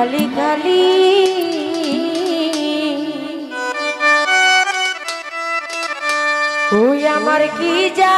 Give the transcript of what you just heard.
খালি খালি ওই আমার কি যা